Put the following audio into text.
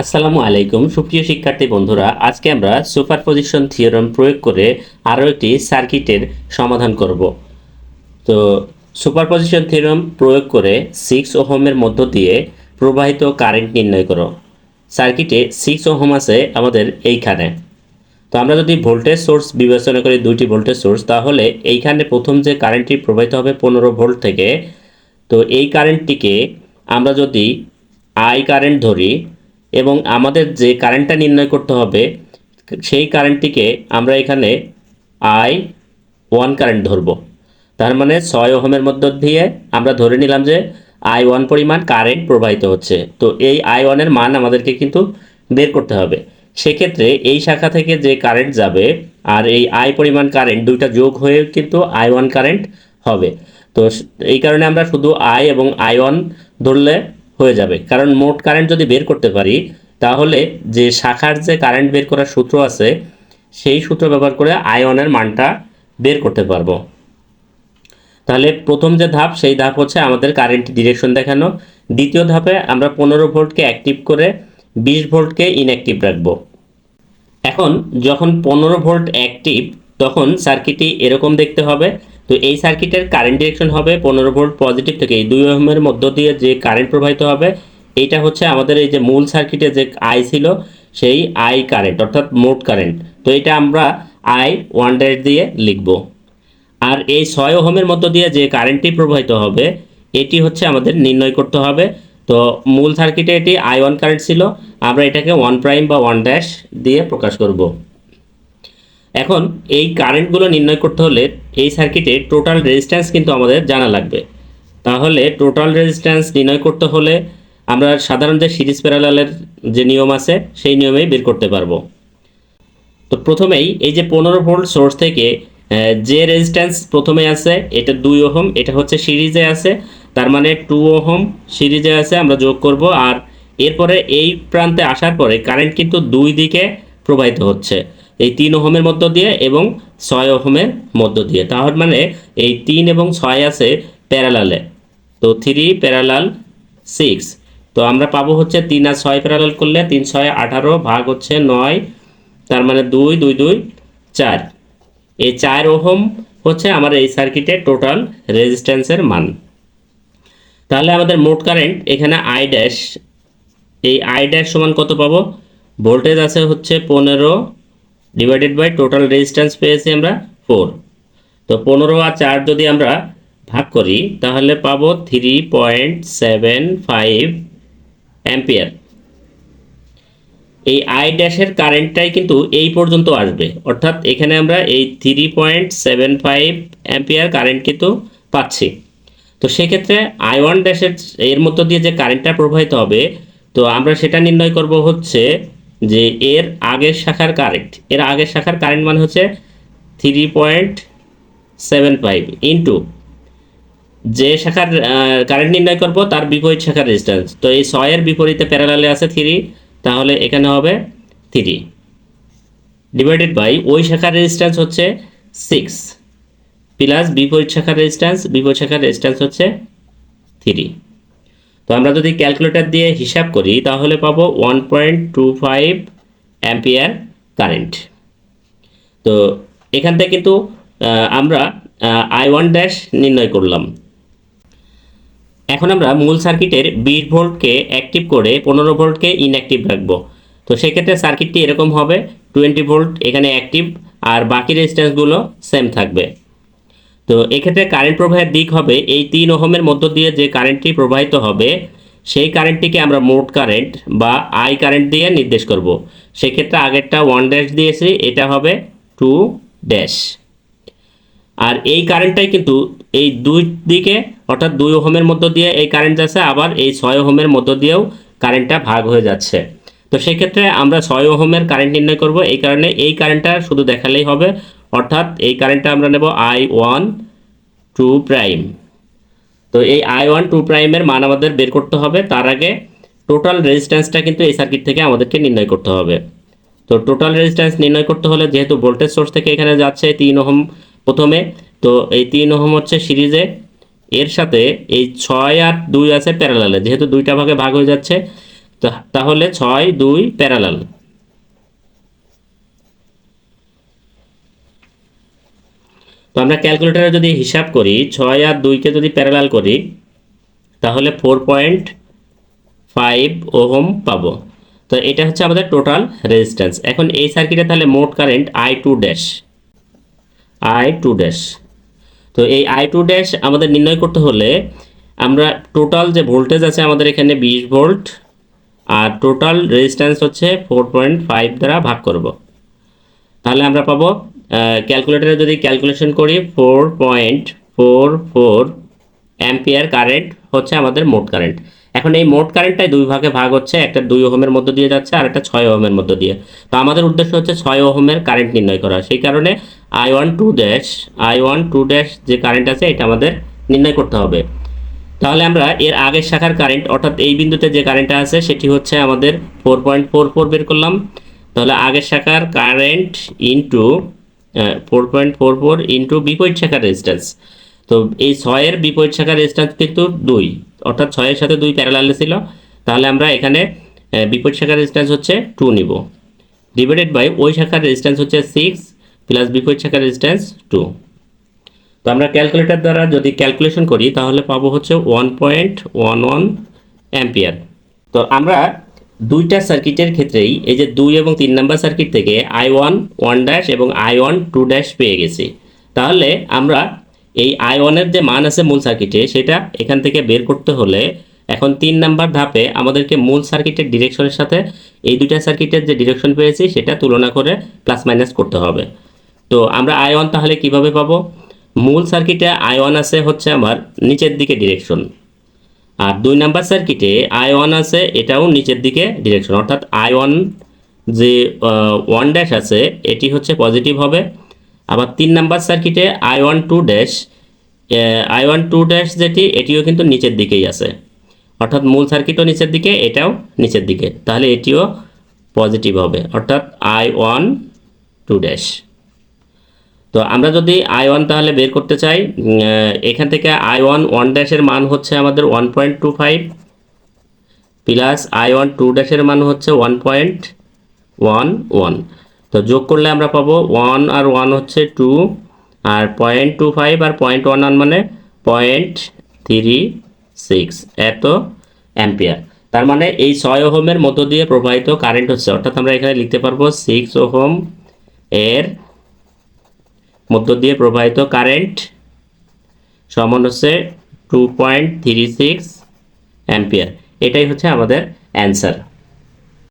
আসসালামু আলাইকুম, সুপ্রিয় শিক্ষার্থী বন্ধুরা, আজকে আমরা সুপারপজিশন থিওরাম প্রয়োগ করে আরও একটি সার্কিটের সমাধান করব। তো, সুপারপজিশন থিওরাম প্রয়োগ করে সিক্স ওহমের মধ্য দিয়ে প্রবাহিত কারেন্ট নির্ণয় করো। সার্কিটে সিক্স ওহম আছে আমাদের এইখানে। তো, আমরা যদি ভোল্টেজ সোর্স বিবেচনা করি দুইটি ভোল্টেজ সোর্স তাহলে এইখানে প্রথম যে কারেন্টটি প্রবাহিত হবে পনেরো ভোল্ট থেকে। তো, এই কারেন্টটিকে আমরা যদি আই কারেন্ট ধরি এবং আমাদের যে কারেন্টটা নির্ণয় করতে হবে, সেই কারেন্টটিকে আমরা এখানে আই ওয়ান কারেন্ট ধরব। তার মানে ছয় ওহমের মধ্য দিয়ে আমরা ধরে নিলাম যে আই ওয়ান পরিমাণ কারেন্ট প্রবাহিত হচ্ছে। তো এই আই ওয়ানের মান আমাদেরকে কিন্তু বের করতে হবে। সেক্ষেত্রে এই শাখা থেকে যে কারেন্ট যাবে, আর এই আই পরিমাণ কারেন্ট দুইটা যোগ হয়ে কিন্তু আই ওয়ান কারেন্ট হবে। তো এই কারণে আমরা শুধু আই এবং আই ওয়ান ধরলে হয়ে যাবে। কারণ মোট কারেন্ট যদি বের করতে পারি, তাহলে যে শাখার যে কারেন্ট বের করার সূত্র আছে, সেই সূত্র ব্যবহার করে আয়নের মানটা বের করতে পারব। তাহলে প্রথম যে ধাপ, সেই ধাপ হচ্ছে আমাদের কারেন্ট ডিরেকশন দেখানো। দ্বিতীয় ধাপে আমরা পনেরো ভোল্টকে অ্যাক্টিভ করে বিশ ভোল্টকে ইনঅ্যাক্টিভ রাখব। এখন যখন পনেরো ভোল্ট অ্যাক্টিভ তখন সার্কিটটি এরকম দেখতে হবে তো এই সার্কিটের কারেন্ট ডিরেকশন হবে পনেরো ভোল্ট পজিটিভ থেকে এই দুই ওহমের মধ্য দিয়ে যে কারেন্ট প্রবাহিত হবে, এইটা হচ্ছে আমাদের এই যে মূল সার্কিটে যে আই ছিল, সেই আই কারেন্ট অর্থাৎ মোট কারেন্ট তো এটা আমরা আই ওয়ান ড্যাশ দিয়ে লিখব। আর এই ছয় ওহমের মধ্য দিয়ে যে কারেন্টটি প্রবাহিত হবে, এটি হচ্ছে আমাদের নির্ণয় করতে হবে। তো মূল সার্কিটে এটি আই ওয়ান কারেন্ট ছিল, আমরা এটাকে ওয়ান প্রাইম বা ওয়ান ড্যাশ দিয়ে প্রকাশ করব। এখন এই কারেন্টগুলো নির্ণয় করতে হলে এই সার্কিটে টোটাল রেজিস্ট্যান্স কিন্তু আমাদের জানা লাগবে। তাহলে টোটাল রেজিস্ট্যান্স নির্ণয় করতে হলে আমরা সাধারণ যে সিরিজ প্যারালালের যে নিয়ম আছে, সেই নিয়মেই বের করতে পারব। তো প্রথমেই এই যে পনেরো ভোল্ট সোর্স থেকে যে রেজিস্ট্যান্স প্রথমে আছে, এটা দুই ওহম, এটা হচ্ছে সিরিজে আছে, তার মানে টু ওহম সিরিজে আছে, আমরা যোগ করব, আর এরপরে এই প্রান্তে আসার পরে কারেন্ট কিন্তু দুই দিকে প্রবাহিত হচ্ছে। এই তিন ওহমের মধ্য দিয়ে এবং ছয় ওহমের মধ্য দিয়ে। তাহলে মানে এই তিন এবং ছয় আছে প্যারালালে তো থ্রি প্যারালাল সিক্স তো আমরা পাবো হচ্ছে তিন আর ছয় প্যারালাল করলে তিন, ছয়, আঠারো ভাগ হচ্ছে নয়, তার মানে দুই দুই দুই, চার। এই চার ওহম হচ্ছে আমার এই সার্কিটের টোটাল রেজিস্ট্যান্সের মান। তাহলে আমাদের মোট কারেন্ট এখানে আই ড্যাশ এই আই ড্যাশ সমান কত পাবো? ভোল্টেজ আছে হচ্ছে পনেরো ডিভাইডেড বাই টোটাল রেজিস্ট্যান্স পেয়েছি আমরা ফোর তো পনেরো আর চার যদি আমরা ভাগ করি, তাহলে পাবো three point seven five ampere এই আই ড্যাশের কারেন্টটাই কিন্তু এই পর্যন্ত আসবে। অর্থাৎ এখানে আমরা এই three point seven five ampere current কিন্তু পাচ্ছি। তো সেক্ষেত্রে আই ওয়ান ড্যাশের এর মধ্য দিয়ে যে কারেন্টটা প্রবাহিত হবে, তো আমরা সেটা নির্ণয় করব হচ্ছে যে এর আগের শাখার কারেন্ট এর আগের শাখার কারেন্ট মানে হচ্ছে three point seven five into যে শাখার কারেন্ট নির্ণয় করব তার বিপরীত শাখার রেজিস্ট্যান্স তো এই ছয়ের বিপরীতে প্যারালালে আছে থ্রি তাহলে এখানে হবে থ্রি ডিভাইডেড বাই ওই শাখার রেজিস্ট্যান্স হচ্ছে সিক্স প্লাস বিপরীত শাখার রেজিস্ট্যান্স বিপরীত শাখার রেজিস্ট্যান্স হচ্ছে থ্রি তো আমরা যদি ক্যালকুলেটর দিয়ে হিসাব করি, তাহলে পাবো one point two five ampere current তো এখান থেকে কিন্তু আমরা আই ওয়ান ড্যাশ নির্ণয় করলাম। এখন আমরা মূল সার্কিটের বিশ ভোল্টকে অ্যাক্টিভ করে পনেরো ভোল্টকে ইনঅ্যাক্টিভ রাখব। তো সেক্ষেত্রে সার্কিটটি এরকম হবে টোয়েন্টি ভোল্ট এখানে অ্যাক্টিভ আর বাকি রেজিস্ট্যান্সগুলো সেম থাকবে। তো এক্ষেত্রে কারেন্ট প্রবাহের দিক হবে, এই তিন ওহমের মধ্য দিয়ে যে কারেন্টটি প্রবাহিত হবে, সেই কারেন্টটিকে আমরা মোট কারেন্ট বা আই কারেন্ট দিয়ে নির্দেশ করব। সেক্ষেত্রে আগেরটা ওয়ান ড্যাশ দিয়েছি, এটা হবে টু ড্যাশ আর এই কারেন্টটাই কিন্তু এই দুই দিকে, অর্থাৎ দুই ওহমের মধ্য দিয়ে এই কারেন্ট যাচ্ছে, আবার এই ছয় ওহমের মধ্য দিয়েও কারেন্টটা ভাগ হয়ে যাচ্ছে। তো সেক্ষেত্রে আমরা ছয় ওহমের কারেন্ট নির্ণয় করব, এই কারণে এই কারেন্টটা শুধু দেখালেই হবে অর্থাৎ এই কারেন্টটা আমরা নেব আই ওয়ান টু প্রাইম তো এই আই ওয়ান টু প্রাইমের মান আমাদের বের করতে হবে। তার আগে টোটাল রেজিস্ট্যান্সটা কিন্তু এই সার্কিট থেকে আমাদেরকে নির্ণয় করতে হবে। তো টোটাল রেজিস্ট্যান্স নির্ণয় করতে হলে যেহেতু ভোল্টেজ সোর্স থেকে এখানে যাচ্ছে তিন ওহম প্রথমে, তো এই তিন ওহম হচ্ছে সিরিজে। এর সাথে এই ছয় আর দুই আছে প্যারালালে যেহেতু দুইটা ভাগে ভাগ হয়ে যাচ্ছে তাহলে ছয়, দুই প্যারালাল তো আমরা ক্যালকুলেটরে যদি হিসাব করি, ছয় আর দুইকে যদি প্যারালাল করি, তাহলে ফোর পয়েন্ট ফাইভ ওহম পাবো। তো এটা হচ্ছে আমাদের টোটাল রেজিস্ট্যান্স এখন এই সার্কিটে তাহলে মোট current I two dash I two dash তো এই আই টু ড্যাশ আমাদের নির্ণয় করতে হলে আমরা টোটাল যে ভোল্টেজ আছে আমাদের এখানে বিশ ভোল্ট আর টোটাল রেজিস্ট্যান্স হচ্ছে ফোর পয়েন্ট ফাইভ দ্বারা ভাগ করব। তাহলে আমরা পাবো ক্যালকুলেটরে যদি ক্যালকুলেশন করি four point four four ampere current হচ্ছে আমাদের মোট কারেন্ট এখন এই মোট কারেন্টটাই দুই ভাগে ভাগ হচ্ছে, একটা দুই ওহমের মধ্য দিয়ে যাচ্ছে আর একটা ছয় ওহমের মধ্য দিয়ে। তো আমাদের উদ্দেশ্য হচ্ছে ছয় ওহমের কারেন্ট নির্ণয় করা। সেই কারণে I one two dash I one two dash যে কারেন্ট আছে, এটা আমাদের নির্ণয় করতে হবে। তাহলে আমরা এর আগের শাখার কারেন্ট অর্থাৎ এই বিন্দুতে যে কারেন্টটা আছে, সেটি হচ্ছে আমাদের ফোর পয়েন্ট ফোর ফোর বের করলাম। তাহলে আগের শাখার current into four point four four into বিপরীত শাখার রেজিস্ট্যান্স তো এই ছয়ের বিপরীত শাখার রেজিস্ট্যান্স কিন্তু দুই। অর্থাৎ ছয়ের সাথে দুই প্যারালালে ছিল। তাহলে আমরা এখানে বিপরীত শাখার রেজিস্ট্যান্স হচ্ছে টু নিব। ডিভাইডেড বাই ওই শাখার রেজিস্ট্যান্স হচ্ছে সিক্স প্লাস বিপরীত শাখার রেজিস্ট্যান্স টু তো আমরা ক্যালকুলেটর দ্বারা যদি ক্যালকুলেশন করি, তাহলে পাবো হচ্ছে one point one one ampere তো আমরা দুইটা সার্কিটের ক্ষেত্রেই এই যে দুই এবং তিন নাম্বার সার্কিট থেকে আই ওয়ান ওয়ান ড্যাশ এবং আই ওয়ান টু ড্যাশ পেয়ে গেছি। তাহলে আমরা এই আই ওয়ানের যে মান আছে মূল সার্কিটে সেটা এখান থেকে বের করতে হলে এখন তিন নাম্বার ধাপে আমাদেরকে মূল সার্কিটের ডিরেকশনের সাথে এই দুইটা সার্কিটের যে ডিরেকশন পেয়েছি, সেটা তুলনা করে প্লাস মাইনাস করতে হবে। তো আমরা আই ওয়ান তাহলে কীভাবে পাবো? মূল সার্কিটে আই ওয়ান আছে হচ্ছে আমার নিচের দিকে ডিরেকশন আর দুই নাম্বার সার্কিটে আই ওয়ান আছে, এটাও নিচের দিকে ডিরেকশন অর্থাৎ আই ওয়ান যে ওয়ান ড্যাশ আছে, এটি হচ্ছে পজিটিভ হবে। আবার তিন নাম্বার সার্কিটে I one two dash I one two dash যেটি, এটিও কিন্তু নিচের দিকেই আছে। অর্থাৎ মূল সার্কিটও নিচের দিকে, এটাও নিচের দিকে। তাহলে এটিও পজিটিভ হবে, অর্থাৎ আই ওয়ান টু ড্যাশ তো আমরা যদি আই ওয়ান তাহলে বের করতে চাই এখান থেকে আই ওয়ান ওয়ান ড্যাশের মান হচ্ছে আমাদের one point two five plus I one two ড্যাশের মান হচ্ছে ওয়ান পয়েন্ট ওয়ান ওয়ান তো যোগ করলে আমরা পাবো ওয়ান আর ওয়ান হচ্ছে টু আর পয়েন্ট টু ফাইভ আর পয়েন্ট ওয়ান ওয়ান মানে পয়েন্ট থ্রি সিক্স এত অ্যাম্পিয়ার। তার মানে এই ছয় ওহমের মধ্য দিয়ে প্রবাহিত কারেন্ট হচ্ছে, অর্থাৎ আমরা এখানে লিখতে পারব সিক্স ওহম এর মধ্য দিয়ে প্রবাহিত কারেন্ট সমান হচ্ছে two point three six ampere এটাই হচ্ছে আমাদের অ্যান্সার